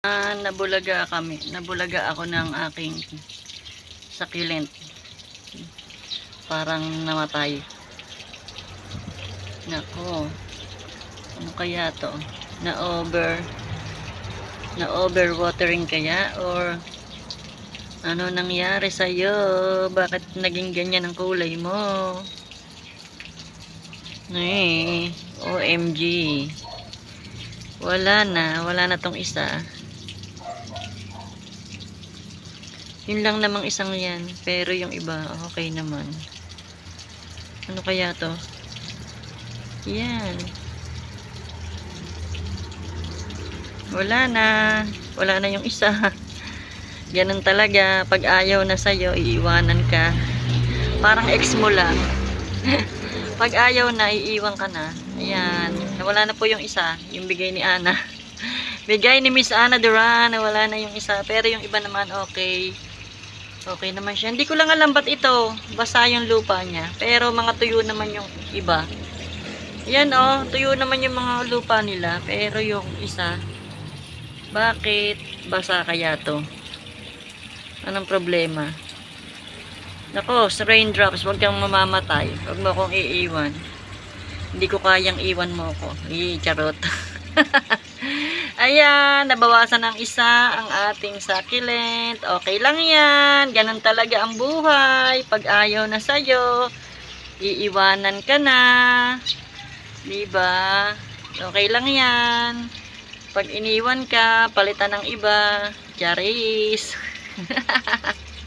Ah, nabulaga kami. Nabulaga ako ng aking succulent. Parang namatay. Nako. Ano kaya to? Na over na over watering kaya or ano nangyari sa Bakit naging ganyan ang kulay mo? Eh, OMG. Wala na, wala na tong isa. Yun lang namang isang yan. Pero yung iba, okay naman. Ano kaya to? Yan. Wala na. Wala na yung isa. Ganun talaga. Pag ayaw na sa'yo, iiwanan ka. Parang ex mo lang. Pag ayaw na, iiwan ka na. Ayan. Nawala na po yung isa. Yung bigay ni Ana. Bigay ni Miss Ana Duran. Nawala na yung isa. Pero yung iba naman, okay. Okay naman siya. Hindi ko lang alam ba't ito. Basa yung lupa niya. Pero mga tuyo naman yung iba. Yan oh. Tuyo naman yung mga lupa nila. Pero yung isa, bakit basa kaya to? Anong problema? Nako, sa raindrops, huwag kang mamamatay. Huwag mo akong iiwan. Hindi ko kayang iwan mo ako. Ii, charot. Ayan, nabawasan ng isa ang ating succulent. Okay lang yan. Ganun talaga ang buhay. Pag ayaw na sa'yo, iiwanan ka na. Diba? Okay lang yan. Pag iniwan ka, palitan ng iba. Charis.